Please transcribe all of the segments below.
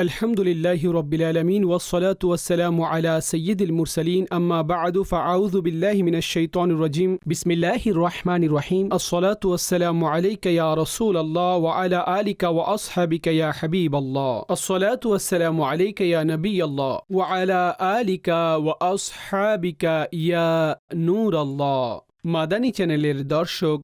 الحمد لله رب العالمين والصلاة والسلام على سيد المرسلين أما بعد فأعوذ بالله من الشيطان الرجيم بسم الله الرحمن الرحيم الصلاة والسلام عليك يا رسول الله وعلى آلك وأصحابك يا حبيب الله الصلاة والسلام عليك يا نبي الله وعلى آلك وأصحابك يا نور الله মাদানী চ্যানেলের দর্শক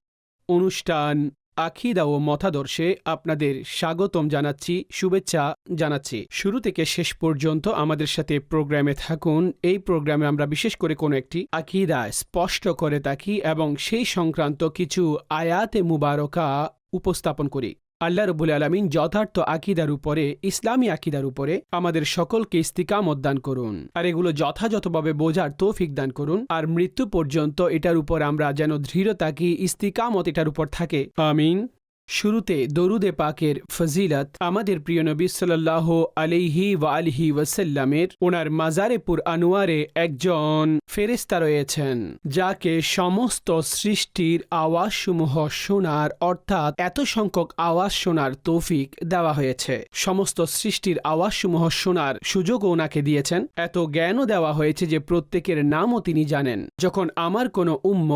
অনুষ্ঠান আখিদা ও মতাদর্শে আপনাদের স্বাগতম জানাচ্ছি, শুভেচ্ছা জানাচ্ছি। শুরু থেকে শেষ পর্যন্ত আমাদের সাথে প্রোগ্রামে থাকুন। এই প্রোগ্রামে আমরা বিশেষ করে কোনো একটি আকিদা স্পষ্ট করে থাকি এবং সেই সংক্রান্ত কিছু আয়াতে মুবারকা উপস্থাপন করি। আল্লাহ রবুল আলমিন যথার্থ আকিদার উপরে, ইসলামী আকিদার উপরে আমাদের সকলকে ইস্তিকামত দান করুন। আর এগুলো যথাযথভাবে বোঝার তৌফিক দান করুন। আর মৃত্যু পর্যন্ত এটার উপর আমরা যেন দৃঢ় থাকি, ইস্তিকামত এটার উপর থাকে। আমিন। শুরুতে দরুদে পাকের ফজিলত আমাদের প্রিয় নবী সাল্লাহ আলিহি ওয়া আলিহি ওয়াসাল্লামের ওনার মাজারেপুর আনোয়ারে একজন ফেরেস্তা রয়েছেন, যাকে সমস্ত সৃষ্টির আওয়াজসমূহ শোনার অর্থাৎ এত সংখ্যক আওয়াজ শোনার তৌফিক দেওয়া হয়েছে। সমস্ত সৃষ্টির আওয়াজসমূহ শোনার সুযোগও ওনাকে দিয়েছেন। এত জ্ঞানও দেওয়া হয়েছে যে প্রত্যেকের নামও তিনি জানেন। যখন আমার কোনো উম্ম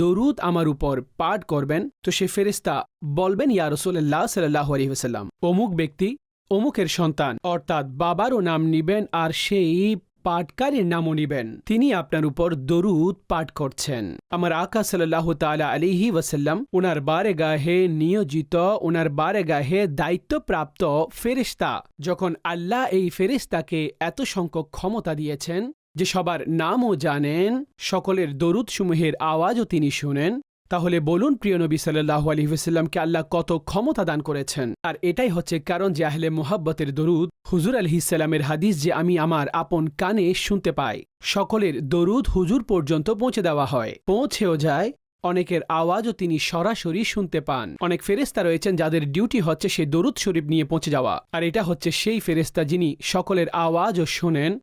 দরুদ আমার উপর পাঠ করবেন, তো সে ফেরেস্তা বলবেন, ইয়া রসুল্লাহ সাল্লাহ আলহিহাল্লাম অমুক ব্যক্তি অমুকের সন্তান, অর্থাৎ বাবারও নাম নিবেন আর সেই পাঠকারীর নামও নিবেন। তিনি আপনার উপর দরুদ পাঠ করছেন। আমার আকা সাল্লাহ তালা আলিহি ওয়াসাল্লাম ওনার বারে গাহে নিয়োজিত ওনার বারে গাহে দায়িত্বপ্রাপ্ত ফেরিস্তা যখন আল্লাহ এই ফেরিস্তাকে এত সংখ্যক ক্ষমতা দিয়েছেন যে সবার নামও জানেন, সকলের দরুদসমূহের আওয়াজও তিনি শুনেন তাহলে বলুন, প্রিয় নবী সাল্লাহ আলহিহাস্লামকে আল্লাহ কত ক্ষমতা দান করেছেন। আর এটাই হচ্ছে কারণ যে আহলে মোহাব্বতের দরুদ, হুজুর আলহিসাল্লামের হাদিস যে আমি আমার আপন কানে শুনতে পাই। সকলের দরুদ হুজুর পর্যন্ত পৌঁছে দেওয়া হয়। পৌঁছেও যায়, অনেকের আওয়াজও তিনি সরাসরি শুনতে পান। অনেক ফেরেস্তা রয়েছেন যাদের ডিউটি হচ্ছে সে দরুদ শরীফ নিয়ে পৌঁছে যাওয়া। আর এটা হচ্ছে সেই ফেরেস্তা যিনি সকলের আওয়াজও শোনেন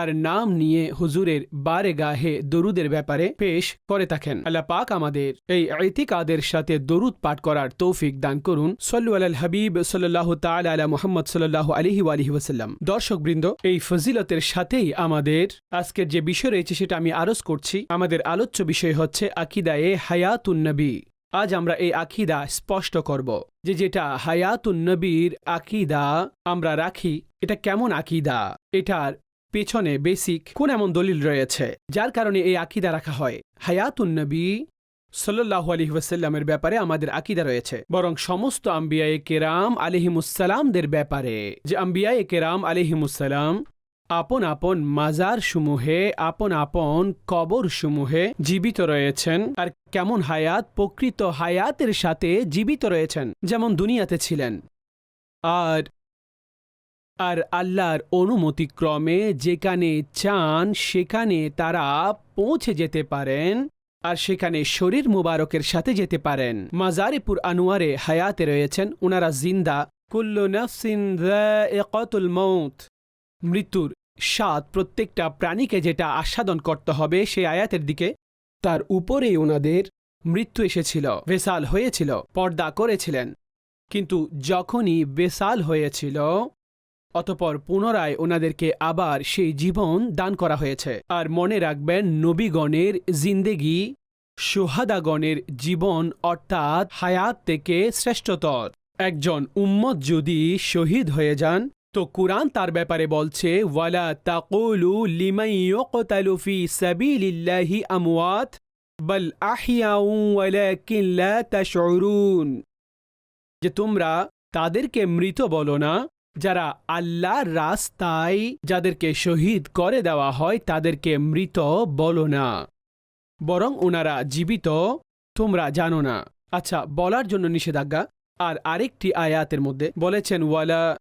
আর নাম নিয়ে হুজুরের বারে গাহে দরুদের ব্যাপারে পেশ করে থাকেন। আল্লাহ পাক আমাদের এই ঐতিকাদের সাথে দরুদ পাঠ করার তৌফিক দান করুন। সল্লু আল হাবিব সাল্লাহ তাল আলা মোহাম্মদ সাল্লাহ আলহি আলহি ওসাল্লাম দর্শক বৃন্দ এই ফজিলতের সাথেই আমাদের আজকের যে বিষয় রয়েছে সেটা আমি আরজ করছি। আমাদের আলোচ্য বিষয় হচ্ছে আকিদায়ে হায়াতুন নবী। আজ আমরা এই আকিদা স্পষ্ট করব যে যেটা হায়াতুন নবীর আকিদা আমরা রাখি, এটা কেমন আকিদা? এটার পেছনে বেসিক কোন এমন দলিল রয়েছে, যার কারণে এই আকিদা রাখা হয়। হায়াতুন নবী সাল্লাহ আলহি ওয়াসাল্লামের ব্যাপারে আমাদের আকিদা রয়েছে। বরং সমস্ত আম্বিয়ায়ে কেরাম আলিহিমুসালামদের ব্যাপারে, যে আম্বিয়ায়ে কেরাম আলিহিমুসালাম আপন আপন মাজার সমূহে, আপন আপন কবর সমূহে জীবিত রয়েছেন আর কেমন হায়াত, প্রকৃত হায়াতের সাথে জীবিত রয়েছেন, যেমন দুনিয়াতে ছিলেন। আর আর আল্লাহর অনুমতিক্রমে যেখানে চান, সেখানে তারা পৌঁছে যেতে পারেন আর সেখানে শরীর মুবারকের সাথে যেতে পারেন। মাজারিপুর আনোয়ারে হায়াতে রয়েছেন ওনারা জিন্দা। কুল্লু নফসিন মৌত মৃত্যুর স্বাদ প্রত্যেকটা প্রাণীকে যেটা আস্বাদন করতে হবে সেই আয়াতের দিকে, তার উপরেই ওনাদের মৃত্যু এসেছিল, ভেসাল হয়েছিল, পর্দা করেছিলেন। কিন্তু যখনই বেসাল হয়েছিল অতপর পুনরায় ওনাদেরকে আবার সেই জীবন দান করা হয়েছে। আর মনে রাখবেন, নবীগণের জিন্দেগি সোহাদাগণের জীবন অর্থাৎ হায়াত থেকে শ্রেষ্ঠতর। একজন উম্মত যদি শহীদ হয়ে যান, তো কুরআন তার ব্যাপারে বলছে, ওয়ালা তাকুলু লিমাই ইউকতালু ফি সাবিলিল্লাহি আমওয়াত, বাল আহিয়াউ ওয়ালাকিন লা তাশউরুন। যে তোমরা তাদেরকে মৃত বলো না যারা আল্লাহর রাস্তায় যাদেরকে শহীদ করে দেওয়া হয়, তাদেরকে মৃত বলো না। বরং ওনারা জীবিত, তোমরা জানো না। আচ্ছা বলার জন্য নিষেধাজ্ঞা। আর আরেকটি আয়াতের মধ্যে বলেছেন, ওয়ালা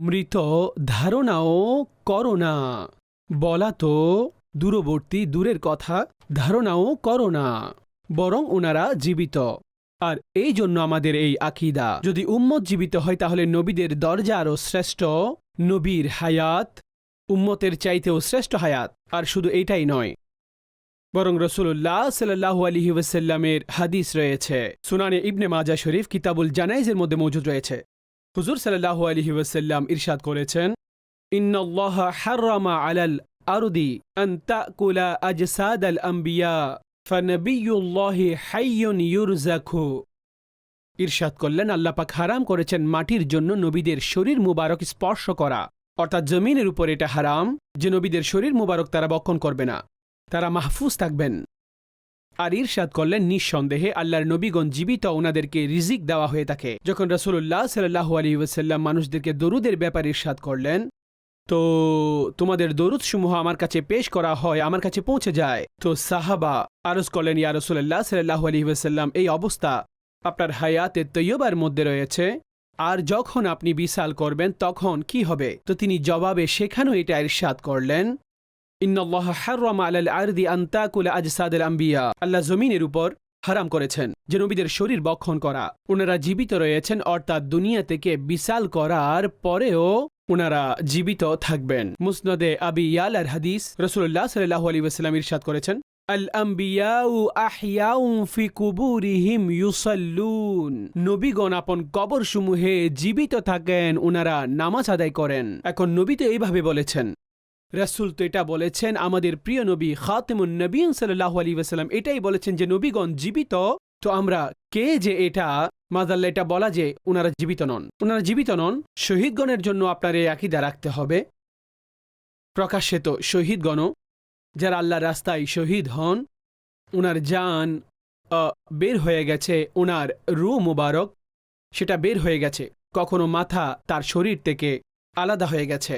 মৃত ধারণাও করো না। বলা তো দূরবর্তী, দূরের কথা, ধারণাও করো না। বরং ওনারা জীবিত। আর এই জন্য আমাদের এই আকিদা। যদি উম্মত জীবিত হয়, তাহলে নবীদের দরজা আরও শ্রেষ্ঠ। নবীর হায়াত উম্মতের চাইতেও শ্রেষ্ঠ হায়াত। আর শুধু এইটাই নয়, বরং রসুল্লাহ সাল্লাহ আলহি ওয়াসাল্লামের হাদিস রয়েছে। সুনানে ইবনে মাজা শরীফ কিতাবুল জানাইজের মধ্যে মজুদ রয়েছে। হুজুর সাল্লাহ আলহি ওয়াসাল্লাম ইরশাদ করেছেন, ইন্নাল্লাহ হাররামা আলাল আরদি আন তাকুলা আজসাদ আল আম্বিয়া। ইরশাদ করলেন, আল্লাহ পাক হারাম করেছেন মাটির জন্য নবীদের শরীর মুবারক স্পর্শ করা। অর্থাৎ জমিনের উপর এটা হারাম, যে নবীদের শরীর মুবারক তারা বক্ষণ করবে না। তারা মাহফুজ থাকবেন। আর ইরশাদ করলেন, নিঃসন্দেহে আল্লাহর নবীগণ জীবিত, ওনাদেরকে রিজিক দেওয়া হয়ে থাকে। যখন রসুল্লাহ সাল্লাহ আলী ওসাল্লাম মানুষদেরকে দরুদের ব্যাপারে ইরশাদ করলেন তো তোমাদের দরুদ সমূহ আমার কাছে পেশ করা হয়, আমার কাছে পৌঁছে যায়। তো সাহাবা আরস করলেন, ইয়া রসুল্লাহ সাল্লাহ আলী ওসাল্লাম এই অবস্থা আপনার হায়াতে তৈয়বার মধ্যে রয়েছে। আর যখন আপনি বিশাল করবেন, তখন কি হবে? তো তিনি জবাবে সেখানেও এটা ইরশাদ করলেন ইন্নআল্লাহ হাররাম আলাল আরদি আন তাকুলা আজসাদুল আম্বিয়া আল্লাহ জমিনের উপর হারাম করেছেন, যে নবীদের শরীর বক্ষণ করা। ওনারা জীবিত রয়েছেন, অর্থাৎ দুনিয়া থেকে বিশাল করার পরেও ওনারা জীবিত থাকবেন। মুসনদে আবি ইয়াল আর হাদিস রসুল্লাহ সাল্লাহ আলী ওয়াসাল্লাম ইরশাদ করেছেন নবীগণ আপন কবরসমূহে জীবিত থাকেন ওনারা নামাজ আদায় করেন। এখন নবী তো এইভাবে বলেছেন, রাসুল তো এটা বলেছেন, আমাদের প্রিয় নবী খাতেমুন নবীন সাল্লাহ আলী ওয়াসাল্লাম এটাই বলেছেন যে নবীগণ জীবিত তো আমরা কে যে এটা মাজাল্লা এটা বলা যে ওনারা জীবিত নন। ওনারা জীবিত নন, শহীদগণের জন্য আপনার এই আকিদা রাখতে হবে। প্রকাশ্যে তো শহীদগণও যারা আল্লাহর রাস্তায় শহীদ হন ওনার যান বের হয়ে গেছে ওনার রু মুবারক, সেটা বের হয়ে গেছে। কখনো মাথা তার শরীর থেকে আলাদা হয়ে গেছে।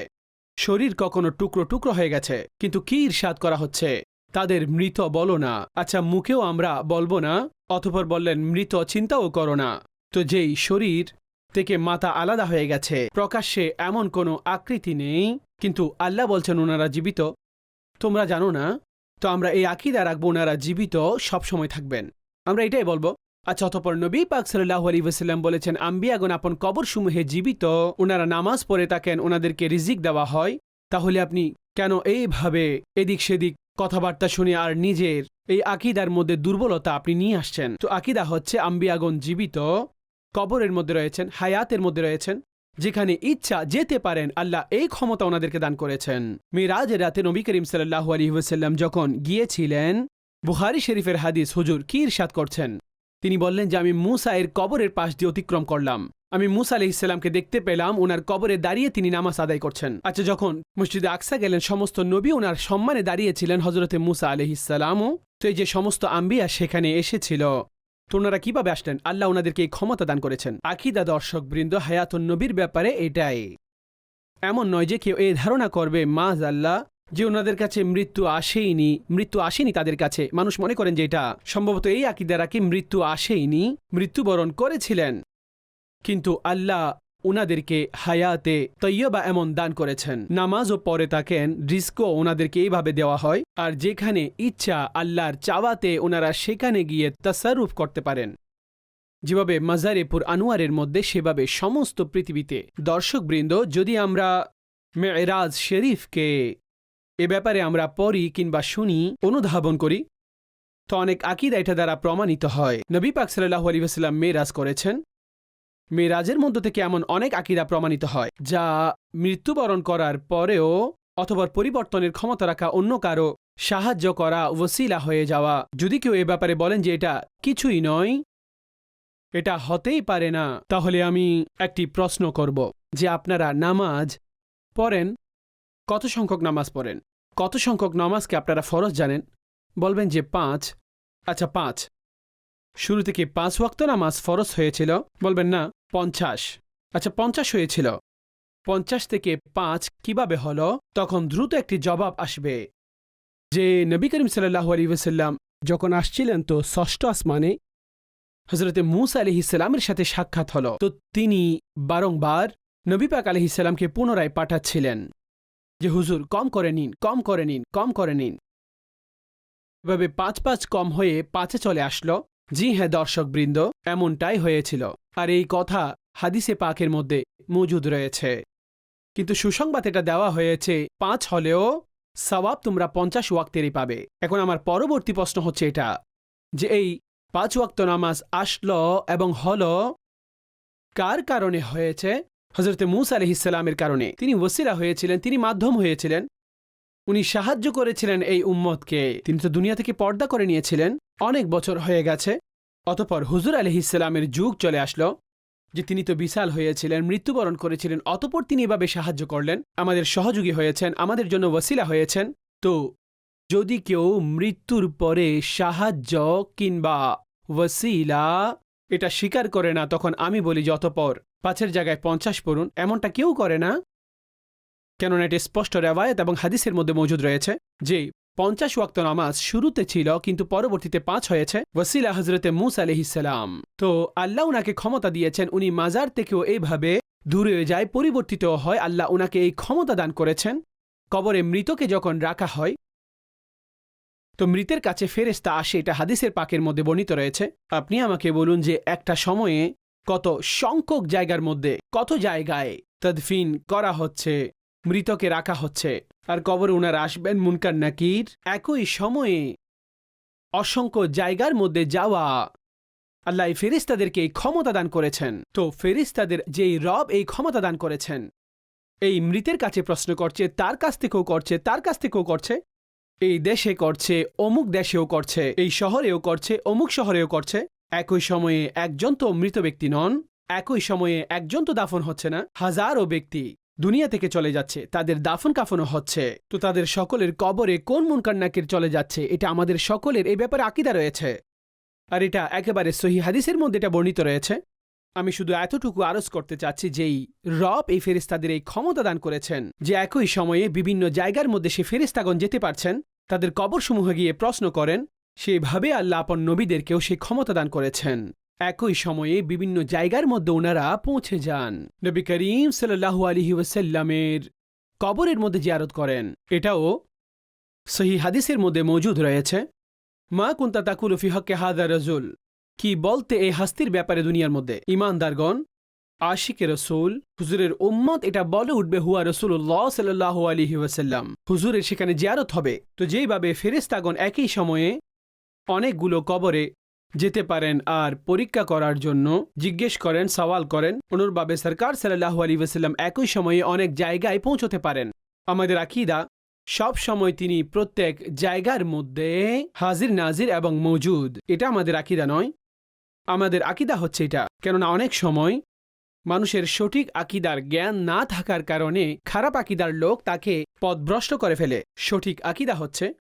শরীর কখনো টুকরো টুকরো হয়ে গেছে, কিন্তু কি ইরশাদ করা হচ্ছে? তাদের মৃত বলো না। আচ্ছা মুখেও আমরা বলব না অথপর বললেন, মৃত চিন্তাও করো না। তো যেই শরীর থেকে মাথা আলাদা হয়ে গেছে, প্রকাশ্যে এমন কোনো আকৃতি নেই। কিন্তু আল্লাহ বলছেন, ওনারা জীবিত। তোমরা জানো না? তো আমরা এই আকিদা রাখব, ওনারা জীবিত, সবসময় থাকবেন। আমরা এটাই বলব। আচ্ছা অতপর নবী পাক সাল্লাহ আলী ওসাল্লাম বলেছেন, আম্বিয়াগণ আপন কবর সমূহে জীবিত, ওনারা নামাজ পড়ে থাকেন, ওনাদেরকে রিজিক দেওয়া হয়। তাহলে আপনি কেন এইভাবে এদিক সেদিক কথাবার্তা শুনে আর নিজের এই আকিদার মধ্যে দুর্বলতা আপনি নিয়ে আসছেন। তো আকিদা হচ্ছে আম্বিয়াগণ জীবিত, কবরের মধ্যে রয়েছেন, হায়াতের মধ্যে রয়েছেন, যেখানে ইচ্ছা যেতে পারেন, আল্লাহ এই ক্ষমতা ওনাদেরকে দান করেছেন। মিরাজের রাতে নবী করিম সাল্লাহ আলী ওসাল্লাম যখন গিয়েছিলেন বুহারি শরীফের হাদিস হুজুর কি ইরশাদ করছেন? তিনি বললেন যে, আমি মুসা এর কবরের পাশ দিয়ে অতিক্রম করলাম। আমি মুসা আলি ইসলামকে দেখতে পেলাম ওনার কবরে দাঁড়িয়ে তিনি নামাজ আদায় করছেন। আচ্ছা যখন মসজিদে আকসা গেলেন, সমস্ত নবী ওনার সম্মানে দাঁড়িয়েছিলেন হজরতে মুসা আলহ ইসালামও তো এই যে সমস্ত আম্বিয়া সেখানে এসেছিল, তো ওনারা কীভাবে আসলেন? আল্লাহ ওনাদেরকে এই ক্ষমতা দান করেছেন। আকিদা দর্শক বৃন্দ হায়াতুন নবীর ব্যাপারে এটাই। এমন নয় যে কেউ এই ধারণা করবে মাজ আল্লাহ যে ওনাদের কাছে মৃত্যু আসেইনি, মৃত্যু আসেনি তাদের কাছে। মানুষ মনে করেন যে এটা সম্ভবত এই আকিদারা কি মৃত্যু আসেইনি, মৃত্যুবরণ করেছিলেন। কিন্তু আল্লাহ ওনাদেরকে হায়াতে তৈয়বা এমন দান করেছেন। নামাজও পরে থাকেন রিস্কও ওনাদেরকে এইভাবে দেওয়া হয়। আর যেখানে ইচ্ছা আল্লাহর চাওয়াতে ওনারা সেখানে গিয়ে তাসারুফ করতে পারেন। যেভাবে মাজারেপুর আনোয়ারের মধ্যে সেভাবে সমস্ত পৃথিবীতে। দর্শকবৃন্দ, যদি আমরা মেয়েরাজ শরীফকে এ ব্যাপারে আমরা পড়ি কিংবা শুনি, অনুধাবন করি। তো অনেক আকিদা এটা দ্বারা প্রমাণিত হয়। নবী পাক সাল্লাহ আলী ওসাল্লাম মেরাজ করেছেন। মেরাজের মধ্য থেকে এমন অনেক আকিদা প্রমাণিত হয়, যা মৃত্যুবরণ করার পরেও অথবা পরিবর্তনের ক্ষমতা রাখা অন্য কারও সাহায্য করা ওসিলা হয়ে যাওয়া। যদি কেউ এ ব্যাপারে বলেন যে এটা কিছুই নয়, এটা হতেই পারে না, তাহলে আমি একটি প্রশ্ন করব যে আপনারা নামাজ পড়েন কত সংখ্যক নামাজ পড়েন? কত সংখ্যক নামাজকে আপনারা ফরজ জানেন? বলবেন যে পাঁচ। আচ্ছা পাঁচ। শুরু থেকে পাঁচ ওয়াক্ত নামাজ ফরজ হয়েছিল? বলবেন না, পঞ্চাশ। আচ্ছা পঞ্চাশ হয়েছিল। পঞ্চাশ থেকে পাঁচ কীভাবে হল? তখন দ্রুত একটি জবাব আসবে। যে নবী করিম সাল্লাহ আলী ওসাল্লাম যখন আসছিলেন তো ষষ্ঠ আসমানে হজরতে মুসা আলি ইসলামের সাথে সাক্ষাৎ হল। তো তিনি বারংবার নবী পাক ইসলামকে পুনরায় পাঠাচ্ছিলেন। যে হুজুর, কম করে নিন, কম করে নিন, কম করে নিন। এভাবে পাঁচ পাঁচ কম হয়ে পাঁচে চলে আসলো। জি হ্যাঁ দর্শকবৃন্দ, এমনটাই হয়েছিল। আর এই কথা হাদিসে পাকের মধ্যে মজুদ রয়েছে। কিন্তু সুসংবাদ এটা দেওয়া হয়েছে, পাঁচ হলেও সওয়াব তোমরা পঞ্চাশ ওয়াক্তেরই পাবে। এখন আমার পরবর্তী প্রশ্ন হচ্ছে এটা, যে এই পাঁচ ওয়াক্ত নামাজ আসল এবং হল কার কারণে হয়েছে? হজরত মুস আলহিসাল্লামের কারণে। তিনি ওসিলা হয়েছিলেন, তিনি মাধ্যম হয়েছিলেন। উনি সাহায্য করেছিলেন এই উম্মতকে। তিনি তো দুনিয়া থেকে পর্দা করে নিয়েছিলেন। অনেক বছর হয়ে গেছে। অতপর হুজুর আলহিসাল্লামের যুগ চলে আসলো, যে তিনি তো বিশাল হয়েছিলেন, মৃত্যুবরণ করেছিলেন, অতপর তিনি এভাবে সাহায্য করলেন। আমাদের সহযোগী হয়েছেন, আমাদের জন্য ওসিলা হয়েছেন। তো, যদি কেউ মৃত্যুর পরে সাহায্য কিংবা ওসিলা এটা স্বীকার করে না, তখন আমি বলি যে অতপর পাঁচের জায়গায় পঞ্চাশ পড়ুন, এমনটা কেউ করে না। কেননা এটি স্পষ্ট রেওয়ায়ত এবং হাদিসের মধ্যে মজুদ রয়েছে যে, পঞ্চাশ ওয়াক্ত নামাজ শুরুতে ছিল কিন্তু পরবর্তীতে পাঁচ হয়েছে ওসিলা হজরতে মুস আলহিসাল্লাম তো আল্লাহ উনাকে ক্ষমতা দিয়েছেন, উনি মাজার থেকেও এইভাবে দূরে যায়, পরিবর্তিত হয়, আল্লাহ উনাকে এই ক্ষমতা দান করেছেন। কবরে মৃতকে যখন রাখা হয়, তো মৃতের কাছে ফেরেস্তা আসে, এটা হাদিসের পাকের মধ্যে বর্ণিত রয়েছে। আপনি আমাকে বলুন যে একটা সময়ে কত সংখ্যক জায়গার মধ্যে, কত জায়গায় তদফিন করা হচ্ছে, মৃতকে রাখা হচ্ছে। আর কবর উনার আসবেন মুনকার নাকির? একই সময়ে অসংখ্য জায়গার মধ্যে যাওয়া। আল্লাহ ফেরিস্তাদেরকে এই ক্ষমতা দান করেছেন। তো ফেরিস্তাদের যেই রব এই ক্ষমতা দান করেছেন, এই মৃতের কাছে প্রশ্ন করছে, তার কাছ থেকেও করছে, তার কাছ থেকেও করছে, এই দেশে করছে, অমুক দেশেও করছে, এই শহরেও করছে, অমুক শহরেও করছে। একই সময়ে একজন তো মৃত ব্যক্তি নন, একই সময়ে একজন তো দাফন হচ্ছে না, হাজারো ব্যক্তি দুনিয়া থেকে চলে যাচ্ছে, তাদের দাফন কাফনও হচ্ছে। তো তাদের সকলের কবরে কোন মুনকান্নাকির চলে যাচ্ছে, এটা আমাদের সকলের এই ব্যাপারে আকিদা রয়েছে। আর এটা একেবারে সহি হাদিসের মধ্যে এটা বর্ণিত রয়েছে। আমি শুধু এতটুকু আরজ করতে চাচ্ছি যেই রব এই ফেরিস্তাদের এই ক্ষমতা দান করেছেন, যে একই সময়ে বিভিন্ন জায়গার মধ্যে সে ফেরিস্তাগণ যেতে পারছেন, তাদের কবরসমূহে গিয়ে প্রশ্ন করেন সেভাবে আল্লাহ আপন নবীদেরকেও সে ক্ষমতা দান করেছেন। একই সময়ে বিভিন্ন জায়গার মধ্যে ওনারা পৌঁছে যান। নবী করিম সাল্লাহু আলহি ওয়াসাল্লামের কবরের মধ্যে জিয়ারত করেন। এটাও সহি হাদিসের মধ্যে মজুদ রয়েছে। মা কুন্তা তাকুল ফি হকে হাদা রজুল। কি বলতে এই হাস্তির ব্যাপারে দুনিয়ার মধ্যে? ইমানদারগণ, আশিকে রসুল, হুজুরের উম্মত এটা বলে উঠবে, হুয়া রসুল্লাহ সাল্লাহ আলহি ওয়াসাল্লাম। হুজুরের সেখানে জিয়ারত হবে। তো যেইভাবে ফেরেস্তাগণ একই সময়ে অনেকগুলো কবরে যেতে পারেন আর পরীক্ষা করার জন্য জিজ্ঞেস করেন, সওয়াল করেন। অনুরভাবে সরকার সাল্লাহ আলী ওয়াসাল্লাম একই সময়ে অনেক জায়গায় পৌঁছতে পারেন। আমাদের আকিদা, সব সময় তিনি প্রত্যেক জায়গার মধ্যে হাজির, নাজির এবং মজুদ এটা আমাদের আকিদা নয়। আমাদের আকিদা হচ্ছে এটা। কেননা অনেক সময় মানুষের সঠিক আকিদার জ্ঞান না থাকার কারণে খারাপ আকিদার লোক তাকে পদভ্রষ্ট করে ফেলে। সঠিক আকিদা হচ্ছে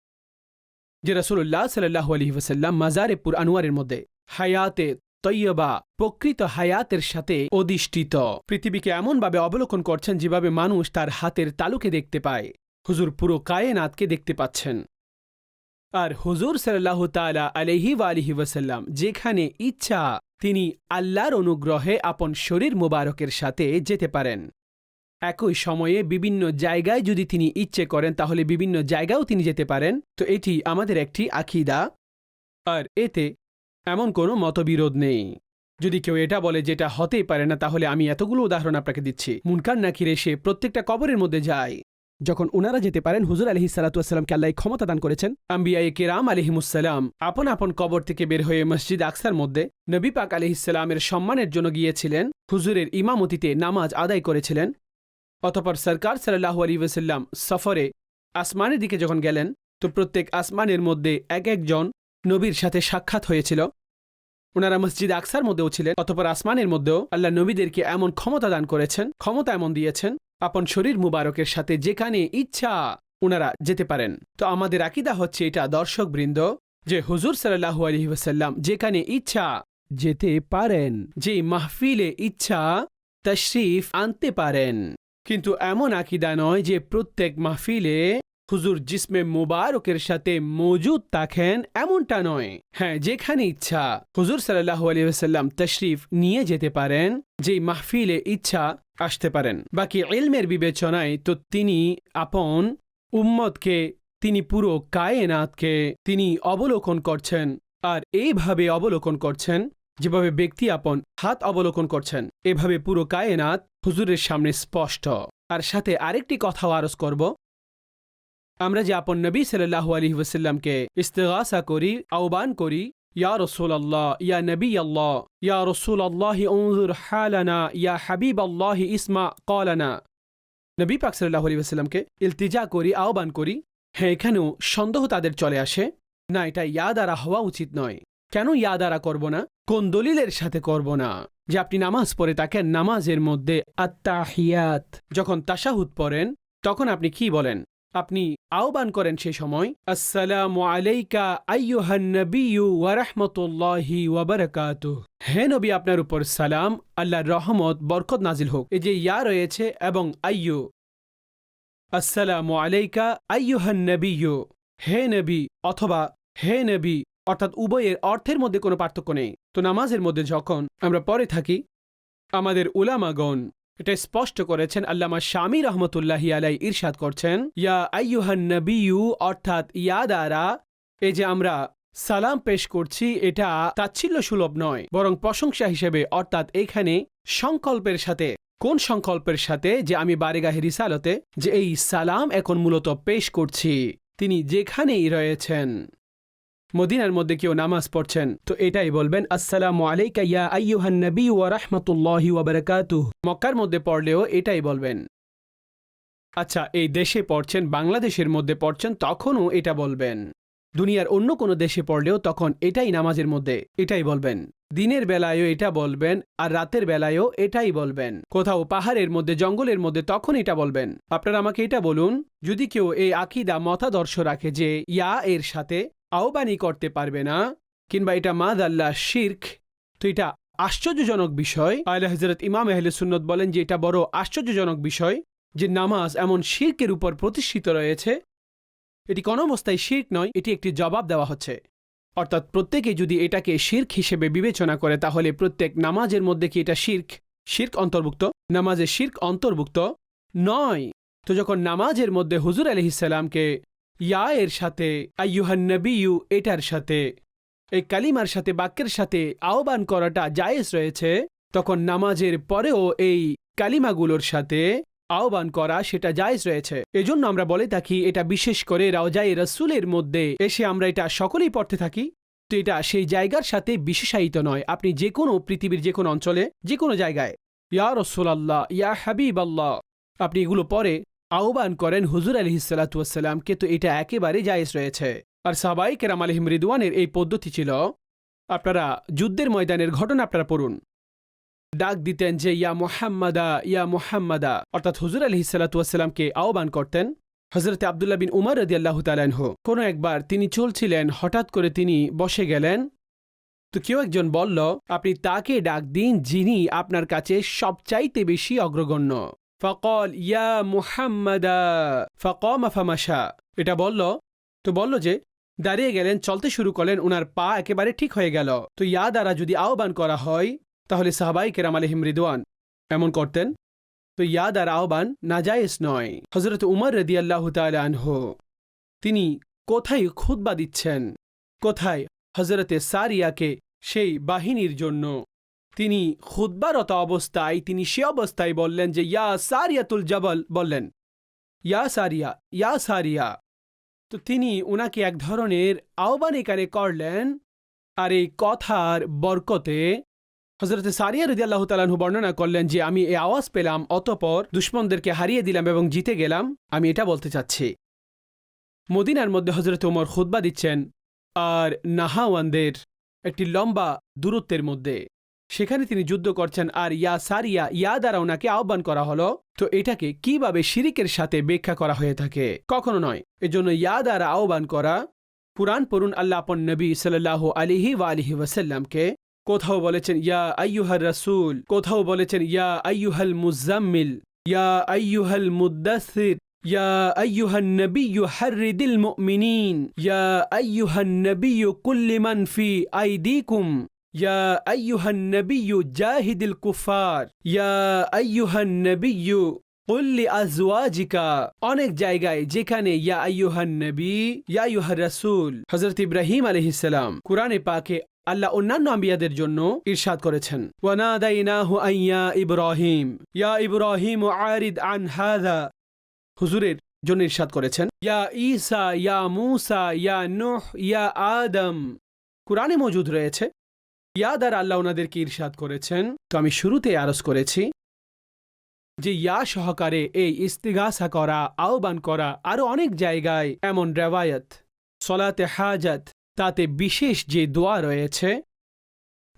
যে রসুল্লাহ সাল্লাহ আলী ওসাল্লাম মাজারে পুর আনোয়ারের মধ্যে হায়াতে তৈয়বা, প্রকৃত হায়াতের সাথে অধিষ্ঠিত। পৃথিবীকে এমনভাবে অবলোকন করছেন যেভাবে মানুষ তার হাতের তালুকে দেখতে পায়। হুজুর পুরো কায়েনাতকে দেখতে পাচ্ছেন। আর হুজুর সাল্লাহ তালা আলহি আলিহি ওয়াসাল্লাম যেখানে ইচ্ছা, তিনি আল্লাহর অনুগ্রহে আপন শরীর মুবারকের সাথে যেতে পারেন। একই সময়ে বিভিন্ন জায়গায় যদি তিনি ইচ্ছে করেন, তাহলে বিভিন্ন জায়গাও তিনি যেতে পারেন। তো এটি আমাদের একটি আখিদা আর এতে এমন কোনো মতবিরোধ নেই। যদি কেউ এটা বলে যেটা হতেই পারে না, তাহলে আমি এতগুলো উদাহরণ আপনাকে দিচ্ছি। মুনকার নাকির এসে প্রত্যেকটা কবরের মধ্যে যায়। যখন উনারা যেতে পারেন, হুজুর আলহি সালাতামকে আল্লাহ ক্ষমতা দান করেছেন। আম্বিয়া কেরাম আলহিমুসাল্লাম আপন আপন কবর থেকে বের হয়ে মসজিদ আকসার মধ্যে নবী পাক আলহিসাল্লামের সম্মানের জন্য গিয়েছিলেন। হুজুরের ইমামতিতে নামাজ আদায় করেছিলেন। অতপর সরকার সাল্লাহ আলী ওসাল্লাম সফরে আসমানের দিকে যখন গেলেন, তো প্রত্যেক আসমানের মধ্যে এক একজন নবীর সাথে সাক্ষাৎ হয়েছিল। ওনারা মসজিদ আকসার মধ্যেও ছিলেন, অতপর আসমানের মধ্যেও আল্লাহ নবীদেরকে এমন ক্ষমতা দান করেছেন, ক্ষমতা এমন দিয়েছেন, আপন শরীর মুবারকের সাথে যেখানে ইচ্ছা ওনারা যেতে পারেন। তো আমাদের আকিদা হচ্ছে এটা, দর্শকবৃন্দ, যে হুজুর সাল্লাহু আলহি ওসাল্লাম যেখানে ইচ্ছা যেতে পারেন যে মাহফিলে ইচ্ছা, তশরিফ আনতে পারেন। কিন্তু এমন আকিদা নয় যে প্রত্যেক মাহফিলে হুজুর জিসমে মোবারকের সাথে মজুদ থাকেন এমনটা নয়। হ্যাঁ যেখানে ইচ্ছা হুজুর সাল্লাহ আলী ওসাল্লাম তশরিফ নিয়ে যেতে পারেন যে মাহফিলে ইচ্ছা আসতে পারেন। বাকি এলমের বিবেচনায় তো তিনি আপন উম্মতকে, তিনি পুরো কায়েনাতকে তিনি অবলোকন করছেন। আর এইভাবে অবলোকন করছেন যেভাবে ব্যক্তি আপন, হাত অবলোকন করছেন, এভাবে পুরো কায়েনাত হুজুরের সামনে স্পষ্ট। আর সাথে আরেকটি কথাও আরজ করব। আমরা যে আপন নবী সাল্লাহ আলী ওসাল্লামকে ইস্তেগাসা করি, আহ্বান করি, ইয়া রসুল আল্লাহ ইয়া নবী আল্লাহ ইয়া রসুল আল্লাহ উনজুর হালানা, ইয়া হাবিব আল্লাহ ইসমা কলানা নবী পাক সাল্লাহ আলী ওসাল্লামকে ইলতিজা করি, আহ্বান করি হ্যাঁ এখানেও সন্দেহ তাদের চলে আসে। না, এটা ইয়া দ্বারা হওয়া উচিত নয়। কেন ইয়া দ্বারা করব না? কোন দলিলের সাথে করব না, যে আপনি নামাজ পড়ে তাকে নামাজের মধ্যে আত্মাহিয়াত যখন তাশাহুদ পড়েন, তখন আপনি কি বলেন? আপনি আহ্বান করেন সে সময়, আসসালামু আলাইকা আইয়ুহান নবিয়্যু ওয়া রাহমাতুল্লাহি ওয়া বারাকাতুহু। হে নবী, আপনার উপর সালাম, আল্লাহর রহমত, বরকত নাজিল হোক। এই যে ইয়া রয়েছে এবং আইয়ু। আসসালামু আলাইকা আইয়ুহান নবিয়্যু। হে নবী, অথবা হে নবী অর্থাৎ উভয়ের অর্থের মধ্যে কোনো পার্থক্য নেই। তো নামাজের মধ্যে যখন আমরা পরে থাকি, আমাদের উলামাগণ এটা স্পষ্ট করেছেন, আল্লামা শামী রহমতুল্লাহি আলাই ইরশাদ করছেন, ইয়া আইয়ুহান নবিয়ু অর্থাৎ ইয়া দ্বারা এই যে আমরা সালাম পেশ করছি, এটা তাচ্ছিল্য সুলভ নয়, বরং প্রশংসা হিসেবে, অর্থাৎ এখানে সংকল্পের সাথে, কোন সংকল্পের সাথে যে আমি বারেগাহে রিসালতে, যে এই সালাম এখন মূলত পেশ করছি, তিনি যেখানেই রয়েছেন। মদিনার মধ্যে কেউ নামাজ পড়ছেন। তো এটাই বলবেন, আসসালামু আলাইকা ইয়া আইয়ুহান নবী ওয়া রাহমাতুল্লাহি ওয়া বারাকাতুহু। মক্কার মধ্যে পড়লেও এটাই বলবেন। আচ্ছা এই দেশে পড়ছেন, বাংলাদেশের মধ্যে পড়ছেন, তখনও এটা বলবেন। দুনিয়ার অন্য কোনো দেশে পড়লেও তখন এটাই নামাজের মধ্যে, এটাই বলবেন। দিনের বেলায়ও এটা বলবেন, আর রাতের বেলায়ও এটাই বলবেন। কোথাও পাহাড়ের মধ্যে, জঙ্গলের মধ্যে তখন এটা বলবেন। আপনারা আমাকে এটা বলুন, যদি কেউ এই আকিদা মতাদর্শ রাখে যে ইয়া এর সাথে আহ্বানই করতে পারবে না, কিংবা এটা মাদ আল্লাহ শির্ক। তো এটা আশ্চর্যজনক বিষয়। আল্লাহ হজরত ইমাম আহলে সুন্নত বলেন যে এটা বড় আশ্চর্যজনক বিষয় যে নামাজ এমন শির্কের উপর প্রতিষ্ঠিত রয়েছে। এটি কোনো অবস্থায় শির্ক নয়, এটি একটি জবাব দেওয়া হচ্ছে। অর্থাৎ প্রত্যেকে যদি এটাকে শির্ক হিসেবে বিবেচনা করে, তাহলে প্রত্যেক নামাজের মধ্যে কি এটা শির্ক? শির্ক অন্তর্ভুক্ত? নামাজে শির্ক অন্তর্ভুক্ত? নয়। তো যখন নামাজের মধ্যে হুজুর আলহিসাল্লামকে ইয়া এর সাথে, আইয়ুহান নবিয়ু এটার সাথে। এই কালিমার সাথে, বাক্যের সাথে আহ্বান করাটা জায়েজ রয়েছে। তখন নামাজের পরেও এই কালিমাগুলোর সাথে আহ্বান করা সেটা জায়েজ রয়েছে। এজন্য আমরা বলে থাকি, এটা বিশেষ করে রাওজাই রসুলের মধ্যে এসে আমরা এটা সকলেই পড়তে থাকি। তো এটা সেই জায়গার সাথে বিশেষায়িত নয়। আপনি যে কোনো পৃথিবীর যে কোনো অঞ্চলে যে কোনো জায়গায়, ইয়া রসুল আল্লাহ ইয়া হাবিব আল্লাহ আপনি এগুলো পরে আহ্বান করেন হুজুর আলহিসাল্লাতুয়াসাল্লামকে তো এটা একেবারে জায়েজ রয়েছে। আর সাবাই কেরাম আলহিম রিদওয়ানের এই পদ্ধতি ছিল, আপনারা যুদ্ধের ময়দানের ঘটনা আপনারা পড়ুন। ডাক দিতেন যে, ইয়া মোহাম্মদা ইয়া মোহাম্মদা। অর্থাৎ হুজুর আলহি সাল্লাতুয়াসাল্লামকে আহ্বান করতেন হজরত আবদুল্লাহ বিন উমর রদি আল্লাহ তালানহ কোনো একবার তিনি চলছিলেন, হঠাৎ করে তিনি বসে গেলেন। তো কেউ একজন বলল, আপনি তাকে ডাক দিন যিনি আপনার কাছে সবচাইতে বেশি অগ্রগণ্য। ফকল, ইয়া মুহাম্মাদা। ফকম ফামাশা। এটা বলল, তো বলল যে, দাঁড়িয়ে গেলেন, চলতে শুরু করলেন ওনার পা একেবারে ঠিক হয়ে গেল। তো ইয়া দ্বারা যদি আহ্বান করা হয়, তাহলে সাহাবাই কেরাম আলহিম রিদওয়ান এমন করতেন, তো ইয়া দ্বারা আহ্বান নাজায়েজ নয়। হজরত উমর রদি আল্লাহ আনহ, তিনি কোথায় খুতবা দিচ্ছেন? কোথায়? হজরতে সারিয়াকে সেই বাহিনীর জন্য। তিনি খুদ্বারত অবস্থায়, তিনি সে অবস্থায় বললেন যে, ইয়া সারিয়াতুল জবল বললেন। ইয়া সারিয়া ইয়া সারিয়া। তো তিনি উনাকে এক ধরনের আহ্বান এখানে করলেন আর এই কথার বরকতে হজরত সারিয়া রদি আল্লাহ তালাহু বর্ণনা করলেন যে, আমি এই আওয়াজ পেলাম, অতপর দুশ্মনদেরকে হারিয়ে দিলাম এবং জিতে গেলাম। আমি এটা বলতে চাচ্ছি। মদিনার মধ্যে হজরত ওমর খুদ্া দিচ্ছেন আর নাহাওয়ানদের একটি লম্বা দূরত্বের মধ্যে। সেখানে তিনি যুদ্ধ করছেন আর ইয়া সারিয়া ইয়া দ্বারা ওনাকে আহ্বান করা হলো তো এটাকে কিভাবে শিরিকের সাথে ব্যাখ্যা করা হয়ে থাকে কখনো নয় এজন্য ইয়া দ্বারা আহ্বান করা পুরাণ পড়ুন আল্লাহ আপন নবী সাল্লাহ আলিহি ওয়া আলিহি ওয়াসাল্লামকে কোথাও বলেছেন ইয়া আইয়ুহার রাসূল কোথাও বলেছেন ইয়া আইয়ুহাল মুজাম্মিল ইয়া আইয়ুহাল মুদাসির يا أيها النبي حرد المؤمنين يا أيها النبي كل من في أيديكم يا أيها النبي جاهد الكفار يا أيها النبي কুল্লি আজওয়াজিকা অনেক জায়গায় যেখানে ইয়া আইয়ুহান নবী ইয়া আইয়ুহার রাসূল হযরত ইব্রাহিম আলাইহিসসালাম কোরআনে পাকে আল্লাহ অন্যান্য আম্বিয়াদের জন্য ইরশাদ করেছেন ওয়ানাদাইনাহু আইয়া ইব্রাহিম ইয়া ইব্রাহিম আরিদ আন হাযা হুজুরের জন্য ইরশাদ করেছেন ইয়া ঈসা ইয়া মূসা ইয়া নূহ ইয়া আদম কোরআনে মজুদ রয়েছে ইয়া দ্বারা আল্লাহ ওনাদেরকে ইরশাদ করেছেন। তো আমি শুরুতে আরজ করেছি যে ইয়া সহকারে এই ইস্তিগাসা করা, আহ্বান করা আরও অনেক জায়গায় এমন রেওয়ায়ত, সলাতে হাজাত, তাতে বিশেষ যে দোয়া রয়েছে,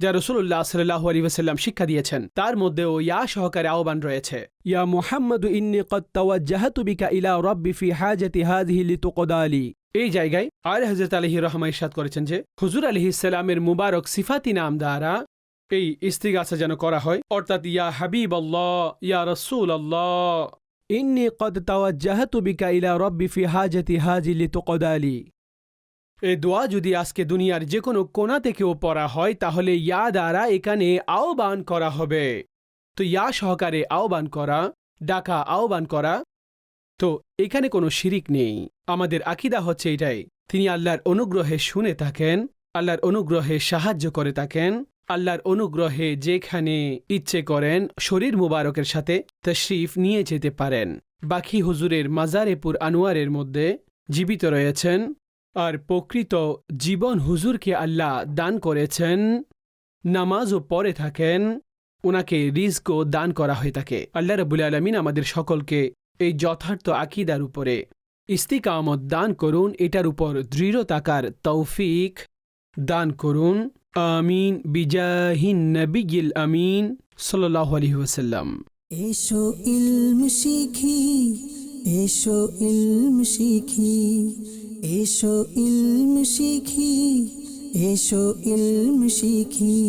যা রসুল্লাহ সাল্লাহ আলী ওসাল্লাম শিক্ষা দিয়েছেন, তার মধ্যেও ইয়া সহকারে আহ্বান রয়েছে। ইয়া মোহাম্মদ ইন্নি কদ তাওয়াজ্জাহাতু বিকা ইলা রাব্বি ফি হাজাতি হাযিহি লিতুকদালি এই জায়গায় আর হযরত আলাইহি রহমা ইরশাদ করেছেন যে, হুজুর আলাইহিস সালামের মুবারক সিফাতি নাম দ্বারা এই ইস্তিগাসা যেন করা হয়। অর্থাৎ, ইয়া হাবিব আল্লাহ ইয়া রসুল আল্লাহ ইন্নি কদ তাওয়াজ্জাহাতু বিকা ইলা রব্বি ফি হাজাতি হাযিহি লিতুকদালি। এই দোয়া যদি আজকে দুনিয়ার যে কোনো কোণা থেকেও পড়া হয়, তাহলে ইয়া দ্বারা এখানে আহ্বান করা হবে। তো ইয়া সহকারে আহ্বান করা, ডাকা আহ্বান করা তো এখানে কোনো শিরিক নেই। আমাদের আকিদা হচ্ছে এটাই, তিনি আল্লাহর অনুগ্রহে শুনে থাকেন, আল্লাহর অনুগ্রহে সাহায্য করে থাকেন, আল্লাহর অনুগ্রহে যেখানে ইচ্ছে করেন শরীর মুবারকের সাথে তশরিফ নিয়ে যেতে পারেন। বাকি হুজুরের মাজারেপুর আনোয়ারের মধ্যে জীবিত রয়েছেন, আর প্রকৃত জীবন হুজুরকে আল্লাহ দান করেছেন, নামাজও পড়ে থাকেন ওনাকে রিজকও দান করা হয়ে থাকে। আল্লাহ রবুল আলমিন আমাদের সকলকে এই যথার্থ আকিদার উপরে। ইস্তিকামত দান করুন, এটার উপর দৃঢ় থাকার তৌফিক দান করুন। আমিন বিজাহিন নবিগিল আমিন সাল্লাহ আলহি ওসাল্লাম এসো ইলম শিখি, এসো ইলম শিখি, এসো ইলম শিখি, এসো ইলম শিখি।